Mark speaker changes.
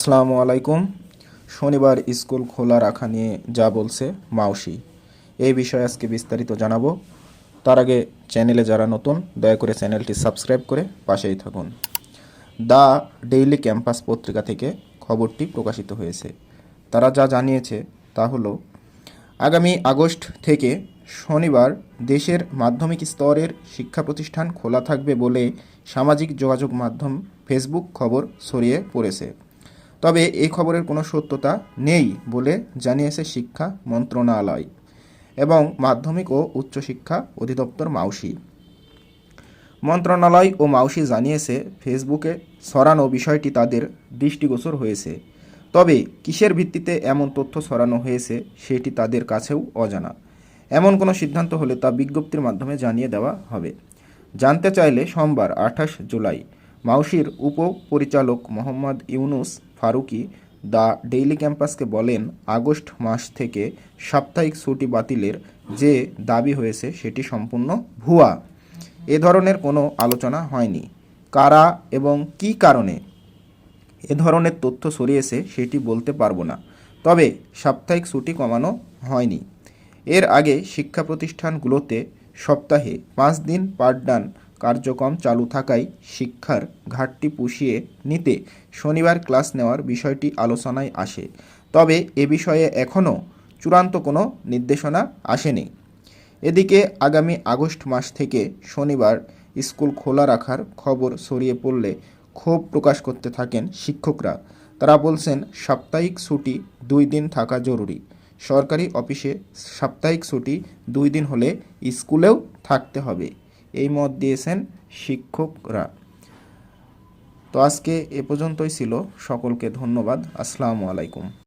Speaker 1: আসসালামু আলাইকুম। শনিবার স্কুল খোলা রাখা নিয়ে যা বলছে মাউসি, এই বিষয়ে আজকে বিস্তারিত জানাব। তার আগে চ্যানেলে যারা নতুন, দয়া করে চ্যানেলটি সাবস্ক্রাইব করে পাশেই থাকুন। দ্য ডেইলি ক্যাম্পাস পত্রিকা থেকে খবরটি প্রকাশিত হয়েছে। তারা যা জানিয়েছে তা হলো, আগামী আগস্ট থেকে শনিবার দেশের মাধ্যমিক স্তরের শিক্ষা প্রতিষ্ঠান খোলা থাকবে বলে সামাজিক যোগাযোগ মাধ্যম ফেসবুক খবর ছড়িয়ে পড়েছে। তবে এই খবরের কোনো সত্যতা নেই বলে জানিয়েছে শিক্ষা মন্ত্রণালয় এবং মাধ্যমিক ও উচ্চশিক্ষা অধিদপ্তর মাউসি। মন্ত্রণালয় ও মাউসি জানিয়েছে, ফেসবুকে ছড়ানো বিষয়টি তাদের দৃষ্টিগোচর হয়েছে। তবে কিসের ভিত্তিতে এমন তথ্য ছড়ানো হয়েছে সেটি তাদের কাছেও অজানা। এমন কোনো সিদ্ধান্ত হলে তা বিজ্ঞপ্তির মাধ্যমে জানিয়ে দেওয়া হবে। জানতে চাইলে সোমবার আঠাশ জুলাই মাউসির উপপরিচালক মোহাম্মদ ইউনুস ফারুকি দ্য ডেইলি ক্যাম্পাসকে বলেন, আগস্ট মাস থেকে সাপ্তাহিক ছুটি বাতিলের যে দাবি হয়েছে সেটি সম্পূর্ণ ভুয়া। এ ধরনের কোনো আলোচনা হয়নি। কারা এবং কী কারণে এ ধরনের তথ্য সরিয়েছে সেটি বলতে পারব না। তবে সাপ্তাহিক ছুটি কমানো হয়নি। এর আগে শিক্ষা প্রতিষ্ঠানগুলোতে সপ্তাহে পাঁচ দিন পাঠদান কার্যক্রম চালু থাকায় শিক্ষার ঘাটতি পুষিয়ে নিতে শনিবার ক্লাস নেওয়ার বিষয়টি আলোচনায় আসে। তবে এ বিষয়ে এখনও চূড়ান্ত কোনো নির্দেশনা আসেনি। এদিকে আগামী আগস্ট মাস থেকে শনিবার স্কুল খোলা রাখার খবর ছড়িয়ে পড়লে ক্ষোভ প্রকাশ করতে থাকেন শিক্ষকরা। তারা বলছেন, সাপ্তাহিক ছুটি দুই দিন থাকা জরুরি। সরকারি অফিসে সাপ্তাহিক ছুটি দুই দিন হলে স্কুলেও থাকতে হবে। এই মত দিয়েছেন শিক্ষকরা। তো আজকে এ পর্যন্তই ছিল। সকলকে ধন্যবাদ। আসসালামু আলাইকুম।